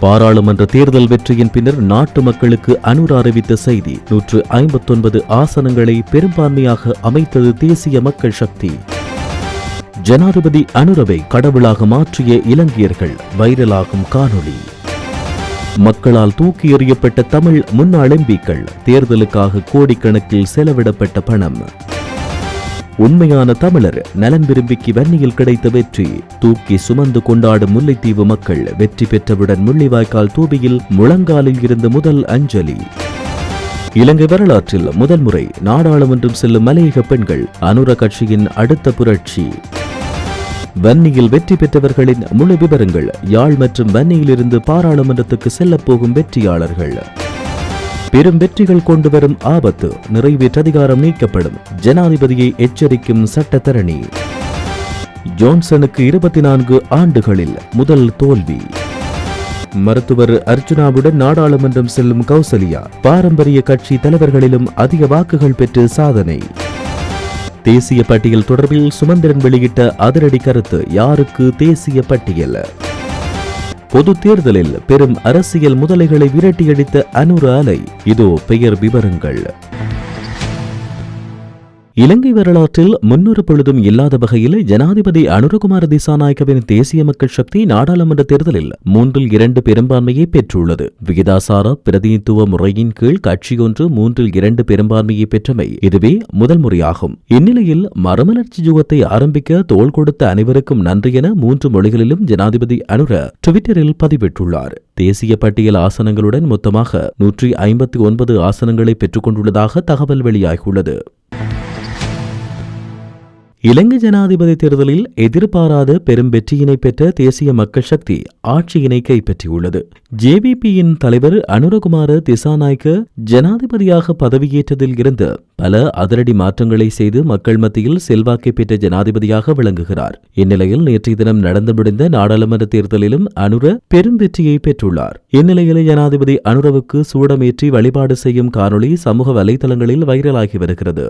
பாராளுமன்ற தேர்தல் வெற்றியின் பின்னர் நாட்டு மக்களுக்கு அனுர் அறிவித்த செய்தி நூற்று ஐம்பத்தொன்பது ஆசனங்களை பெரும்பான்மையாக அமைத்தது தேசிய மக்கள் சக்தி. ஜனாதிபதி அனுரவை கடவுளாக மாற்றிய இலங்கையர்கள் வைரலாகும் காணொளி. மக்களால் தூக்கி எறியப்பட்ட தமிழ் முன்னாள் எம்பிக்கள் தேர்தலுக்காக கோடிக்கணக்கில் செலவிடப்பட்ட பணம். உண்மையான தமிழர் நலன் விரும்பிக்கு வன்னியில் கிடைத்த வெற்றி. தூக்கி சுமந்து கொண்டாடும் முல்லைத்தீவு மக்கள் வெற்றி பெற்றவுடன் முள்ளிவாய்க்கால் தூபியில் முழங்காலில் இருந்த முதல் அஞ்சலி. இலங்கை வரலாற்றில் முதல் முறை நாடாளுமன்றம் செல்லும் மலையக பெண்கள் அனுர கட்சியின் அடுத்த புரட்சி. வன்னியில் வெற்றி பெற்றவர்களின் முழு விவரங்கள் யாழ் மற்றும் வன்னியிலிருந்து பாராளுமன்றத்துக்கு செல்லப்போகும் வெற்றியாளர்கள். பெரும் வெற்றிகள் கொண்டு வரும் ஆபத்து நிறைவேற்ற அதிகாரம் நீக்கப்படும். ஜனாதிபதியை எச்சரிக்கும் சட்டத்தரணி. ஜோன்சனுக்கு இருபத்தி நான்கு ஆண்டுகளில் முதல் தோல்வி. மருத்துவர் அர்ஜுனாவுடன் நாடாளுமன்றம் செல்லும் கௌசல்யா பாரம்பரிய கட்சி தலைவர்களிலும் அதிக வாக்குகள் பெற்று சாதனை. தேசிய பட்டியல் தொடர்பில் சுமந்திரன் வெளியிட்ட அதிரடி கருத்து யாருக்கு தேசிய பட்டியல்? பொது தேர்தலில் பெரும் அரசியல் முதலைகளை விரட்டியடித்த அனுர அலை இதோ பெயர் விவரங்கள். இலங்கை வரலாற்றில் முன்னொரு பொழுதும் இல்லாத வகையில் ஜனாதிபதி அனுரகுமார திசாநாயகவின் தேசிய மக்கள் சக்தி நாடாளுமன்ற தேர்தலில் மூன்றில் இரண்டு பெரும்பான்மையை பெற்றுள்ளது. விகிதாசார பிரதிநிதித்துவ முறையின் கீழ் கட்சி ஒன்று மூன்றில் இரண்டு பெரும்பான்மையை பெற்றமை இதுவே முதல் முறையாகும். இந்நிலையில் மறுமலர்ச்சி யுகத்தை ஆரம்பிக்க தோள் கொடுத்த அனைவருக்கும் நன்றி என மூன்று மொழிகளிலும் ஜனாதிபதி அனுர டுவிட்டரில் பதிவிட்டுள்ளார். தேசிய பட்டியல் ஆசனங்களுடன் மொத்தமாக நூற்றி ஐம்பத்தி ஒன்பது ஆசனங்களை பெற்றுக் கொண்டுள்ளதாக தகவல் வெளியாகியுள்ளது. இலங்கை ஜனாதிபதி தேர்தலில் எதிர்பாராத பெரும் வெற்றியினை பெற்ற தேசிய மக்கள் சக்தி ஆட்சியினை கைப்பற்றியுள்ளது. ஜேவிபியின் தலைவர் அனுரகுமார திசாநாயக்க ஜனாதிபதியாக பதவியேற்றதில் இருந்து பல அதிரடி மாற்றங்களை செய்து மக்கள் மத்தியில் செல்வாக்கை பெற்ற ஜனாதிபதியாக விளங்குகிறார். இந்நிலையில் நேற்றைய தினம் நடந்து முடிந்த நாடாளுமன்ற தேர்தலிலும் அனுர பெரும் வெற்றியை பெற்றுள்ளார். இந்நிலையில் ஜனாதிபதி அனுரவுக்கு சூடமேற்றி வழிபாடு செய்யும் காணொளி சமூக வலைதளங்களில் வைரலாகி வருகிறது.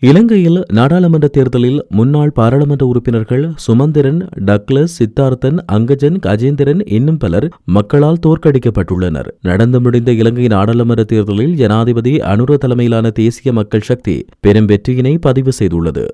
இலங்கையில் நாடாளுமன்ற தேர்தலில் முன்னாள் பாராளுமன்ற உறுப்பினர்கள் சுமந்திரன் டக்ளஸ் சித்தார்த்தன் அங்கஜன் கஜேந்திரன் இன்னும் பலர் மக்களால் தோற்கடிக்கப்பட்டுள்ளனர். நடந்து முடிந்த இலங்கை நாடாளுமன்ற தேர்தலில் ஜனாதிபதி அனுர தலைமையிலான தேசிய மக்கள் சக்தி பெரும் வெற்றியினை பதிவு செய்துள்ளது.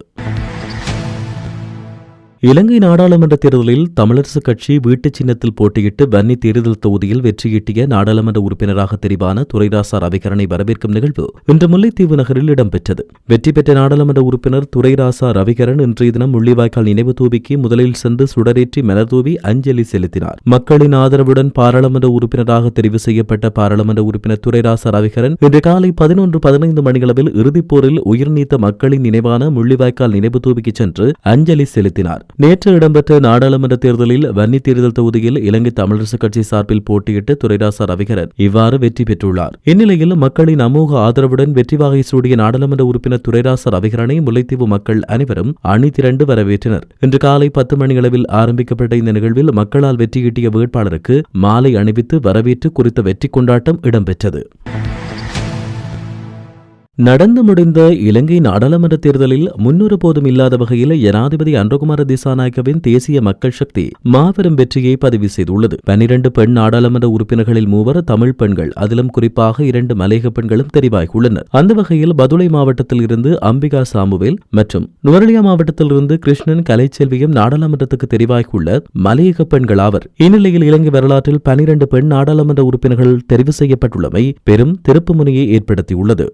இலங்கை நாடாளுமன்ற தேர்தலில் தமிழரசு கட்சி வீட்டுச் சின்னத்தில் போட்டியிட்டு வன்னி தேர்தல் தொகுதியில் வெற்றியீட்டிய நாடாளுமன்ற உறுப்பினராக தெரிவான துரைராசா ரவிகரனை வரவேற்கும் நிகழ்வு இன்று முல்லைத்தீவு நகரில் இடம்பெற்றது. வெற்றி பெற்ற நாடாளுமன்ற உறுப்பினர் துரைராசா ரவிகரன் இன்றைய தினம் முள்ளிவாய்க்கால் நினைவு தூவிக்கு முதலில் சென்று சுடரேற்றி மலர்தூவி அஞ்சலி செலுத்தினார். மக்களின் ஆதரவுடன் பாராளுமன்ற உறுப்பினராக தெரிவு செய்யப்பட்ட பாராளுமன்ற உறுப்பினர் துரைராசா ரவிகரன் இன்று காலை பதினொன்று பதினைந்து மணிகளவில் இறுதிப் போரில் உயிர் நீத்த மக்களின் நினைவான முள்ளிவாய்க்கால் நினைவு தூவிக்கு சென்று அஞ்சலி செலுத்தினார். நேற்று இடம்பெற்ற நாடாளுமன்ற தேர்தலில் வன்னி தேர்தல் தொகுதியில் இலங்கை தமிழரசுக் கட்சி சார்பில் போட்டியிட்டு துரைராசா ரவிகரன் இவ்வாறு வெற்றி பெற்றுள்ளார். இந்நிலையில் மக்களின் அமோக ஆதரவுடன் வெற்றி வாகை சூடிய நாடாளுமன்ற உறுப்பினர் துரைராசா ரவிகரனை முல்லைத்தீவு மக்கள் அனைவரும் அணி திரண்டு வரவேற்றனர். இன்று காலை பத்து மணியளவில் ஆரம்பிக்கப்பட்ட இந்த நிகழ்வில் மக்களால் வெற்றியீட்டிய வேட்பாளருக்கு மாலை அணிவித்து வரவேற்று குறித்த வெற்றி கொண்டாட்டம் இடம்பெற்றது. நடந்து முடிந்த இலங்கை நாடாளுமன்ற தேர்தலில் முன்னொரு போதும் இல்லாத வகையில் ஜனாதிபதி அன்றகுமார திசாநாயக்கவின் தேசிய மக்கள் சக்தி மாபெரும் வெற்றியை பதிவு செய்துள்ளது. பனிரண்டு பெண் நாடாளுமன்ற உறுப்பினர்களில் மூவர் தமிழ் பெண்கள். அதிலும் குறிப்பாக இரண்டு மலையக பெண்களும் தெரிவாகியுள்ளனர் அந்த வகையில் பதுளை மாவட்டத்தில் இருந்து அம்பிகா சாமுவேல் மற்றும் நுவரலியா மாவட்டத்திலிருந்து கிருஷ்ணன் கலைச்செல்வியும் நாடாளுமன்றத்துக்கு தெரிவாகியுள்ள மலையக பெண்கள் ஆவர். இந்நிலையில் இலங்கை வரலாற்றில் பனிரண்டு பெண் நாடாளுமன்ற உறுப்பினர்கள் தெரிவு செய்யப்பட்டுள்ளமை பெரும் திருப்புமுனையை ஏற்படுத்தியுள்ளது.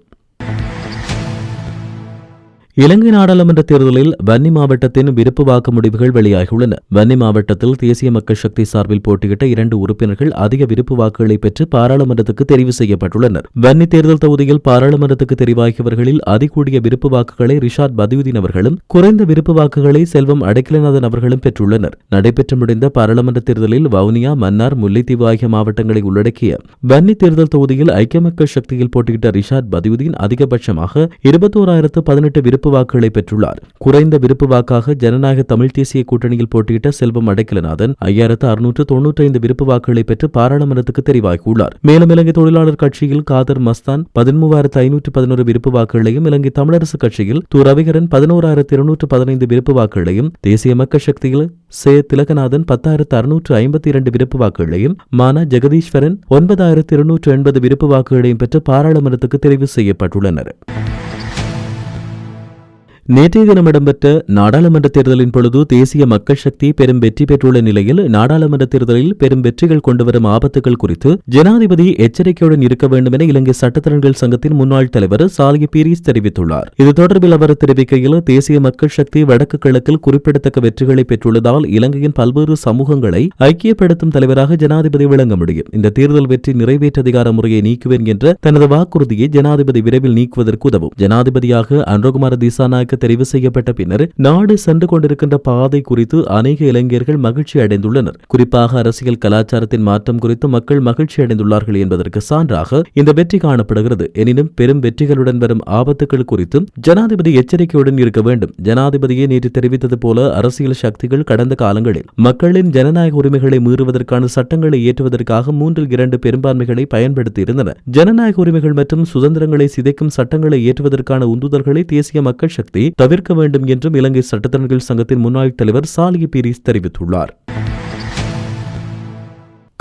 இலங்கை நாடாளுமன்ற தேர்தலில் வன்னி மாவட்டத்தின் விருப்பு வாக்கு முடிவுகள் வெளியாகியுள்ளன. வன்னி மாவட்டத்தில் தேசிய மக்கள் சக்தி சார்பில் போட்டியிட்ட இரண்டு உறுப்பினர்கள் அதிக விருப்பு வாக்குகளை பெற்று பாராளுமன்றத்துக்கு தெரிவு செய்யப்பட்டுள்ளனர். வன்னி தேர்தல் தொகுதியில் பாராளுமன்றத்துக்கு தெரிவாகியவர்களில் அதிகூடிய விருப்பு வாக்குகளை ரிஷாத் பதியுதீன் அவர்களும் குறைந்த விருப்பு வாக்குகளை செல்வம் அடைக்கலநாதன் அவர்களும் பெற்றுள்ளனர். நடைபெற்று முடிந்த பாராளுமன்ற தேர்தலில் வவுனியா மன்னார் முல்லைத்தீவு ஆகிய மாவட்டங்களை உள்ளடக்கிய வன்னி தேர்தல் தொகுதியில் ஐக்கிய மக்கள் சக்தியில் போட்டியிட்ட ரிஷாத் பதியுதீன் அதிகபட்சமாக இருபத்தோராயிரத்து பதினெட்டு விருப்பு விருப்பு வாக்குகளை பெற்றுள்ளார். குறைந்த விருப்பு வாக்காக ஜனநாயக தமிழ் தேசிய கூட்டணியில் போட்டியிட்ட செல்வம் அடைக்கலநாதன் ஐயாயிரத்து அறுநூற்று தொன்னூற்றி ஐந்து விருப்பு வாக்குகளை பெற்று பாராளுமன்றத்துக்கு தெரிவாகியுள்ளார். மேலும் இலங்கை தொழிலாளர் கட்சியில் காதர் மஸ்தான் பதிமூவாயிரத்து ஐநூற்று பதினோரு விருப்பு வாக்குகளையும் இலங்கை தமிழரசு கட்சியில் து ரவிகரன் பதினோராயிரத்து இருநூற்று பதினைந்து விருப்பு வாக்குகளையும் தேசிய மக்கள் சக்தியில் சே. திலகநாதன் பத்தாயிரத்து அறுநூற்று ஐம்பத்தி இரண்டு விருப்பு வாக்குகளையும் மான ஜெகதீஸ்வரன் ஒன்பதாயிரத்து இருநூற்று எண்பது விருப்பு வாக்குகளையும் பெற்று பாராளுமன்றத்துக்கு தெரிவு செய்யப்பட்டுள்ளனர். நேற்றைய தினம் இடம்பெற்ற நாடாளுமன்ற தேர்தலின் பொழுது தேசிய மக்கள் சக்தி பெரும் வெற்றி பெற்றுள்ள நிலையில் நாடாளுமன்ற தேர்தலில் பெரும் வெற்றிகள் கொண்டுவரும் ஆபத்துகள் குறித்து ஜனாதிபதி எச்சரிக்கையுடன் இருக்க வேண்டும் என இலங்கை சட்டத்திறன்கள் சங்கத்தின் முன்னாள் தலைவர் சாலிய பீரிஸ் தெரிவித்துள்ளார். இது தொடர்பில் அவர் தெரிவிக்கையில் தேசிய மக்கள் சக்தி வடக்கு கிழக்கில் குறிப்பிடத்தக்க வெற்றிகளை பெற்றுள்ளதால் இலங்கையின் பல்வேறு சமூகங்களை ஐக்கியப்படுத்தும் தலைவராக ஜனாதிபதி விளங்க முடியும். இந்த தேர்தல் வெற்றி நிறைவேற்ற அதிகார முறையை நீக்குவேன் என்ற தனது வாக்குறுதியை ஜனாதிபதி விரைவில் நீக்குவதற்கு உதவும். ஜனாதிபதியாக அனுரகுமார திசாநாயக்க தெரிவு செய்யப்பட்ட பின்னர் நாடு சென்று கொண்டிருக்கின்ற பாதை குறித்து அநேக இளைஞர்கள் மகிழ்ச்சி அடைந்துள்ளனர். குறிப்பாக அரசியல் கலாச்சாரத்தின் மாற்றம் குறித்து மக்கள் மகிழ்ச்சி அடைந்துள்ளார்கள் என்பதற்கு சான்றாக இந்த வெற்றி காணப்படுகிறது. எனினும் பெரும் வெற்றிகளுடன் வரும் ஆபத்துகள் குறித்தும் ஜனாதிபதி எச்சரிக்கையுடன் இருக்க வேண்டும். ஜனாதிபதியே நேற்று தெரிவித்தது போல அரசியல் சக்திகள் கடந்த காலங்களில் மக்களின் ஜனநாயக உரிமைகளை மீறுவதற்கான சட்டங்களை ஏற்றுவதற்காக மூன்றில் இரண்டு பெரும்பான்மைகளை பயன்படுத்தியிருந்தன. ஜனநாயக உரிமைகள் மற்றும் சுதந்திரங்களை சிதைக்கும் சட்டங்களை ஏற்றுவதற்கான உந்துதல்களை தேசிய மக்கள் சக்தி தவிர்க்க வேண்டும் என்றும் இலங்கை சட்டத்தரணிகள் சங்கத்தின் முன்னாள் தலைவர் சாலிய பீரிஸ் தெரிவித்துள்ளார்.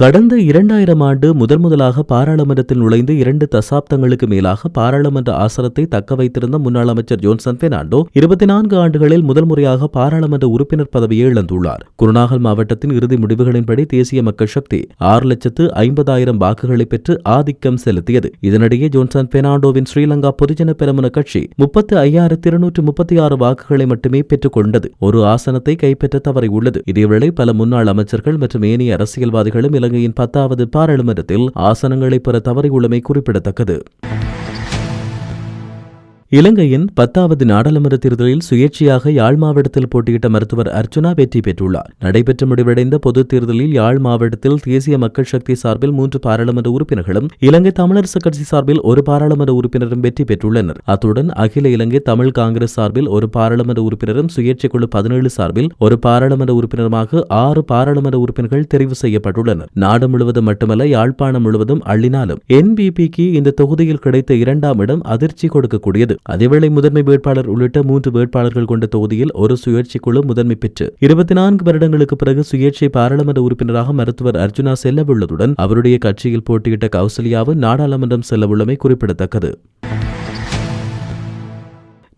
கடந்த இரண்டாயிரம் ஆண்டு முதன் முதலாக பாராளுமன்றத்தில் நுழைந்து இரண்டு தசாப்தங்களுக்கு மேலாக பாராளுமன்ற ஆசனத்தை தக்க வைத்திருந்த முன்னாள் அமைச்சர் ஜோன்சன் பெர்னாண்டோ இருபத்தி நான்கு ஆண்டுகளில் முதல் முறையாக பாராளுமன்ற உறுப்பினர் பதவியை இழந்துள்ளார். குருநாகல் மாவட்டத்தின் இறுதி முடிவுகளின்படி தேசிய மக்கள் சக்தி ஆறு லட்சத்து ஐம்பதாயிரம் வாக்குகளை பெற்று ஆதிக்கம் செலுத்தியது. இதனிடையே ஜோன்சன் பெர்னாண்டோவின் ஸ்ரீலங்கா பொதுஜன பெரமுன கட்சி முப்பத்து ஐயாயிரத்தி இருநூற்று முப்பத்தி ஆறு வாக்குகளை மட்டுமே பெற்றுக் கொண்டது. ஒரு ஆசனத்தை கைப்பற்ற தவறியுள்ளது. இதேவேளை பல முன்னாள் அமைச்சர்கள் மற்றும் ஏனைய அரசியல்வாதிகளும் இலங்கையின் பத்தாவது பாராளுமன்றத்தில் ஆசனங்களை பெற தவறியுள்ளமை குறிப்பிடத்தக்கது. இலங்கையின் பத்தாவது நாடாளுமன்ற தேர்தலில் சுயேட்சையாக யாழ் மாவட்டத்தில் போட்டியிட்ட மருத்துவர் அர்ச்சுனா வெற்றி பெற்றுள்ளார். நடைபெற்ற முடிவடைந்த பொதுத் தேர்தலில் யாழ் மாவட்டத்தில் தேசிய மக்கள் சக்தி சார்பில் மூன்று பாராளுமன்ற உறுப்பினர்களும் இலங்கை தமிழரசு கட்சி சார்பில் ஒரு பாராளுமன்ற உறுப்பினரும் வெற்றி பெற்றுள்ளனர். அத்துடன் அகில இலங்கை தமிழ் காங்கிரஸ் சார்பில் ஒரு பாராளுமன்ற உறுப்பினரும் சுயேட்சை குழு பதினேழு சார்பில் ஒரு பாராளுமன்ற உறுப்பினருமாக ஆறு பாராளுமன்ற உறுப்பினர்கள் தெரிவு செய்யப்பட்டுள்ளனர். நாடு முழுவதும் மட்டுமல்ல யாழ்ப்பாணம் முழுவதும் அள்ளினாலும் என்பிபிக்கு இந்த தொகுதியில் கிடைத்த இரண்டாம் இடம் அதிர்ச்சி கொடுக்கக்கூடியது. அதேவேளை முதன்மை வேட்பாளர் உள்ளிட்ட மூன்று வேட்பாளர்கள் கொண்ட தொகுதியில் ஒரு சுயேட்சை குழு முதன்மை பெற்று இருபத்தி நான்கு வருடங்களுக்கு பிறகு சுயேட்சை பாராளுமன்ற உறுப்பினராக மருத்துவர் அர்ஜுனா செல்லவுள்ளதுடன் அவருடைய கட்சியில் போட்டியிட்ட கௌசல்யாவும் நாடாளுமன்றம் செல்லவுள்ளமை குறிப்பிடத்தக்கது.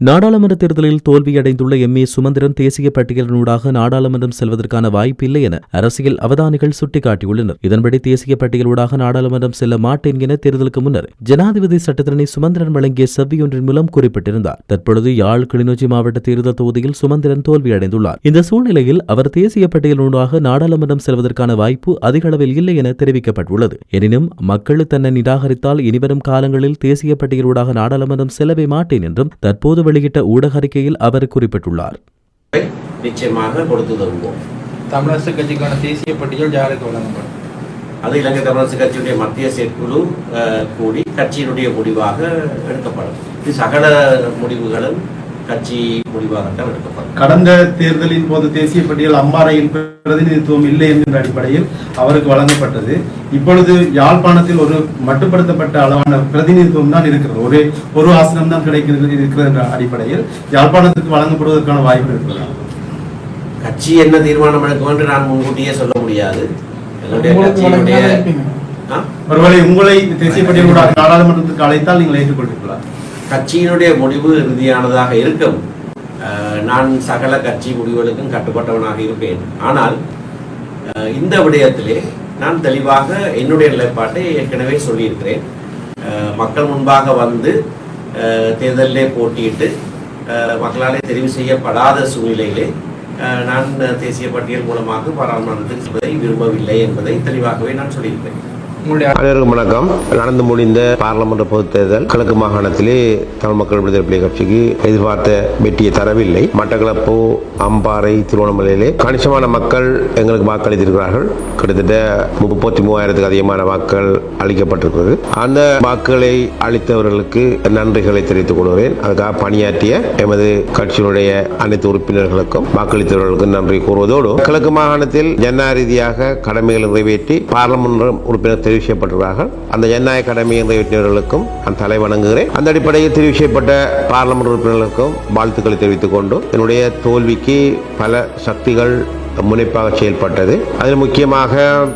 நாடாளுமன்ற தேர்தலில் தோல்வியடைந்துள்ள எம். ஏ. சுமந்திரன் தேசிய பட்டியலினூடாக நாடாளுமன்றம் செல்வதற்கான வாய்ப்பில்லை என அரசியல் அவதானிகள் சுட்டிக்காட்டியுள்ளனர். இதன்படி தேசிய பட்டியலூடாக நாடாளுமன்றம் செல்ல மாட்டேன் என தேர்தலுக்கு முன்னர் ஜனாதிபதி சட்டத்திரணி சுமந்திரன் வழங்கிய செவ்வியொன்றின் மூலம் குறிப்பிட்டிருந்தார். தற்பொழுது யாழ் கிளிநொச்சி மாவட்ட தேர்தல் தொகுதியில் சுமந்திரன் தோல்வியடைந்துள்ளார். இந்த சூழ்நிலையில் அவர் தேசிய பட்டியலினூடாக நாடாளுமன்றம் செல்வதற்கான வாய்ப்பு அதிக அளவில் இல்லை என தெரிவிக்கப்பட்டுள்ளது. எனினும் மக்கள் தன்னை நிராகரித்தால் இனிவரும் காலங்களில் தேசிய பட்டியலூடாக நாடாளுமன்றம் செல்லவே மாட்டேன் என்றும் தற்போது வெளியிட்ட ஊடக அறிக்கையில் அவர் குறிப்பிட்டுள்ளார். நிச்சயமாக கொடுத்து தருவோம். தமிழரசு கட்சிக்கான தேசிய பட்டியல் யாருக்கு வழங்கப்படும்? அது இலங்கை தமிழரசு கட்சியுடைய மத்திய செயற்குழு கூடி கட்சியினுடைய முடிவாக எடுக்கப்படும். இது சகல முடிவுகளும் கட்சி முடிவாகத்தான் எடுக்கப்படும் கடந்த தேர்தலின் போது தேசிய பட்டியல் அம்பாறையில் பிரதிநிதித்துவம் இல்லை என்கின்ற அடிப்படையில் அவருக்கு வழங்கப்பட்டது. இப்பொழுது யாழ்ப்பாணத்தில் ஒரு மட்டுப்படுத்தப்பட்ட அளவான பிரதிநிதித்துவம் தான் இருக்கிறது. ஒரே ஒரு ஆசனம் தான் கிடைக்கிறது இருக்கிறது என்ற அடிப்படையில் யாழ்ப்பாணத்துக்கு வழங்கப்படுவதற்கான வாய்ப்பு இருக்கிறதா? கட்சி என்ன தீர்மானம் எடுக்கும் என்று நான் முன்கூட்டியே சொல்ல முடியாது? ஒருவேளை உங்களை தேசிய பட்டியலோட நாடாளுமன்றத்துக்கு அழைத்தால் நீங்கள் ஏற்றுக்கொள்வீர்களா? கட்சியினுடைய முடிவு இறுதியானதாக இருக்கும். நான் சகல கட்சி முடிவுகளுக்கும் கட்டுப்பட்டவனாக இருப்பேன். ஆனால் இந்த விடயத்திலே நான் தெளிவாக என்னுடைய நிலைப்பாட்டை ஏற்கனவே சொல்லியிருக்கிறேன். மக்கள் முன்பாக வந்து தேர்தலிலே போட்டியிட்டு மக்களாலே தெரிவு செய்யப்படாத சூழ்நிலையிலே நான் தேசிய பட்டியல் மூலமாக பாராளுமன்றத்துக்கு செல்வதை விரும்பவில்லை என்பதை தெளிவாகவே நான் சொல்லியிருக்கிறேன். அனைவருக்கும் வணக்கம். நடந்து முடிந்த பாராளுமன்ற பொதுத் தேர்தல் கிழக்கு மாகாணத்திலே தமிழ் மக்கள் விடுதலை புலி கட்சிக்கு எதிர்பார்த்த வெற்றியை தரவில்லை. மட்டக்களப்பு அம்பாறை திருவண்ணாமலையிலே கணிசமான மக்கள் எங்களுக்கு வாக்களித்திருக்கிறார்கள். கிட்டத்தட்ட முப்பத்தி மூவாயிரத்துக்கு அதிகமான வாக்குகள் அளிக்கப்பட்டிருக்கிறது. அந்த வாக்குகளை அளித்தவர்களுக்கு நன்றிகளை தெரிவித்துக் கொள்கிறேன். அதுக்காக பணியாற்றிய எமது கட்சியினுடைய அனைத்து உறுப்பினர்களுக்கும் வாக்களித்தவர்களுக்கும் நன்றி கூறுவதோடு கிழக்கு மாகாணத்தில் ஜனநாயக ரீதியாக கடமைகளை நிறைவேற்றி பாராளுமன்ற உறுப்பினர் தெரிவு செய்யப்பட்டிருக்கிறார்கள் அந்த ஜனநாயக என்ற நிறைவேற்றியவர்களுக்கும் நான் தலை வணங்குகிறேன். அந்த அடிப்படையில் தெரிவு செய்யப்பட்ட பாராளுமன்ற உறுப்பினர்களுக்கும் வாழ்த்துக்களை தெரிவித்துக் கொண்டு என்னுடைய தோல்விக்கு பல சக்திகள் முனைப்பாக செயல்பட்டது. அதில் முக்கியமாக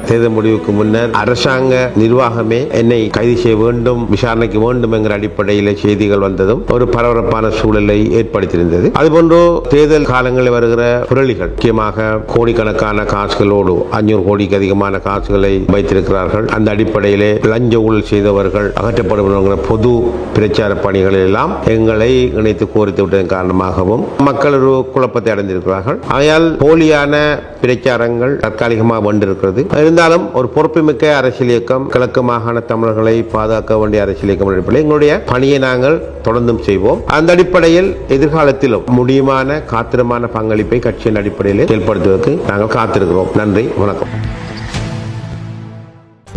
தேர்தல் முடிவுக்கு முன்னர் அரசாங்க நிர்வாகமே என்னை கைது செய்ய வேண்டும் விசாரணைக்கு வேண்டும் என்கிற அடிப்படையில் செய்திகள் வந்ததும் ஒரு பரபரப்பான சூழலை ஏற்படுத்தியிருந்தது. அதுபோன்று தேர்தல் காலங்களில் வருகிற புரளிகள் முக்கியமாக கோடிக்கணக்கான காசுகளோடு அஞ்சூறு கோடிக்கு அதிகமான காசுகளை வைத்திருக்கிறார்கள். அந்த அடிப்படையிலே லஞ்ச ஊழல் செய்தவர்கள் அகற்றப்படுகிற பொது பிரச்சார பணிகளில் எல்லாம் எங்களை இணைத்து கோரித்து விட்டதன் காரணமாகவும் மக்கள் ஒரு குழப்பத்தை அடைந்திருக்கிறார்கள். ஆகையால் போலியான பிரச்சாரங்கள் தற்காலிகமாக வந்திருக்கிறது. இருந்தாலும் ஒரு பொறுப்புமிக்க அரசியல் இயக்கம் கிழக்கு மாகாண தமிழர்களை பாதுகாக்க வேண்டிய அரசியல் இயக்கம் அடிப்படையில் எங்களுடைய பணியை நாங்கள் தொடர்ந்தும் செய்வோம். அந்த அடிப்படையில் எதிர்காலத்திலும் முடியுமான காத்திரமான பங்களிப்பை கட்சியின் அடிப்படையில் செயல்படுத்துவதற்கு நாங்கள் காத்திருக்கிறோம். நன்றி வணக்கம்.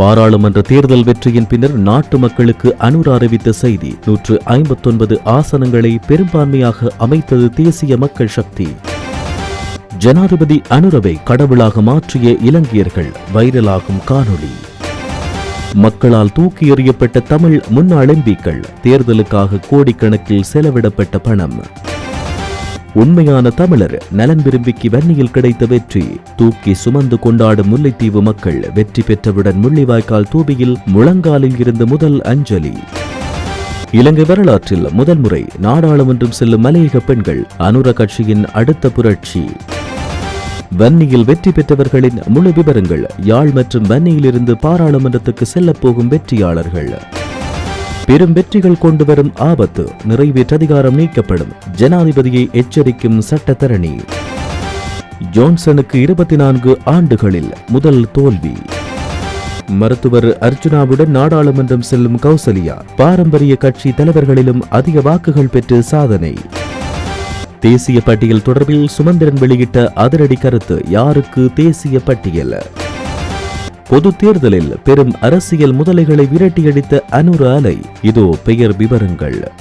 பாராளுமன்ற தேர்தல் வெற்றியின் பின்னர் நாட்டு மக்களுக்கு அனுர் அறிவித்த செய்தி நூற்று ஐம்பத்தொன்பது ஆசனங்களை பெரும்பான்மையாக அமைத்தது தேசிய மக்கள் சக்தி. ஜனாதிபதி அனுரவை கடவுளாக மாற்றிய இலங்கையர்கள் வைரலாகும் காணொளி. மக்களால் தூக்கி எறியப்பட்ட தமிழ் முன்னாள் எம்பிக்கள் தேர்தலுக்காக கோடிக்கணக்கில் செலவிடப்பட்ட பணம். உண்மையான தமிழர் நலன் விரும்பிக்கு வன்னியில் கிடைத்த வெற்றி. தூக்கி சுமந்து கொண்டாடும் முல்லைத்தீவு மக்கள் வெற்றி பெற்றவுடன் முள்ளிவாய்க்கால் தூபியில் முழங்காலில் இருந்த முதல் அஞ்சலி. இலங்கை வரலாற்றில் முதல் முறை நாடாளுமன்றம் செல்லும் மலையக பெண்கள் அனுர கட்சியின் அடுத்த புரட்சி. வன்னியில் வெற்றி பெற்றவர்களின் முழு விவரங்கள் யாழ் மற்றும் வன்னியிலிருந்து பாராளுமன்றத்துக்கு செல்லப் போகும் வெற்றியாளர்கள். பெரும் வெற்றிகள் கொண்டு வரும் ஆபத்து நிறைவேற்ற அதிகாரம் நீக்கப்படும். ஜனாதிபதியை எச்சரிக்கும் சட்டத்தரணி. ஜோன்சனுக்கு இருபத்தி நான்கு ஆண்டுகளில் முதல் தோல்வி. மருத்துவர் அர்ஜுனாவுடன் நாடாளுமன்றம் செல்லும் கௌசல்யா பாரம்பரிய கட்சி தலைவர்களிலும் அதிக வாக்குகள் பெற்று சாதனை. தேசிய பட்டியல் தொடர்பில் சுமந்திரன் வெளியிட்ட அதிரடி கருத்து யாருக்கு தேசிய பட்டியல்? பொது தேர்தலில் பெரும் அரசியல் முதலைகளை விரட்டியடித்த அனுர அலை இதோ பெயர் விவரங்கள்.